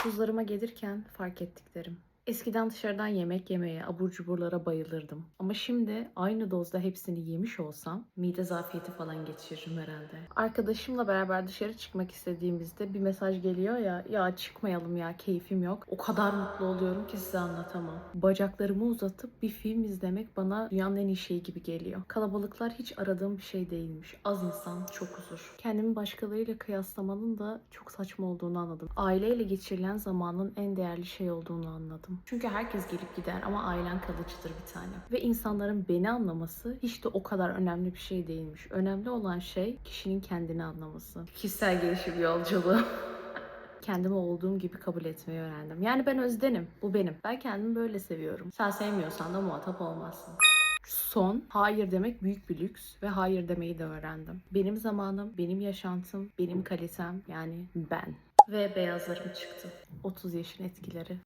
30'larıma gelirken fark ettiklerim. Eskiden dışarıdan yemek yemeye, abur cuburlara bayılırdım. Ama şimdi aynı dozda hepsini yemiş olsam mide zafiyeti falan geçiririm herhalde. Arkadaşımla beraber dışarı çıkmak istediğimizde bir mesaj geliyor ya, ya çıkmayalım ya keyfim yok. O kadar mutlu oluyorum ki size anlatamam. Bacaklarımı uzatıp bir film izlemek bana dünyanın en iyi şeyi gibi geliyor. Kalabalıklar hiç aradığım bir şey değilmiş. Az insan, çok huzur. Kendimi başkalarıyla kıyaslamanın da çok saçma olduğunu anladım. Aileyle geçirilen zamanın en değerli şey olduğunu anladım. Çünkü herkes gelip gider ama ailen kalıcıdır bir tane. Ve insanların beni anlaması hiç de o kadar önemli bir şey değilmiş. Önemli olan şey kişinin kendini anlaması. Kişisel gelişim yolculuğu. kendimi olduğum gibi kabul etmeyi öğrendim. Yani ben özdenim. Bu benim. Ben kendimi böyle seviyorum. Sen sevmiyorsan da muhatap olmazsın. Son, hayır demek büyük bir lüks ve hayır demeyi de öğrendim. Benim zamanım, benim yaşantım, benim kalitem yani ben. Ve beyazlarım çıktı. 30 yaşın etkileri.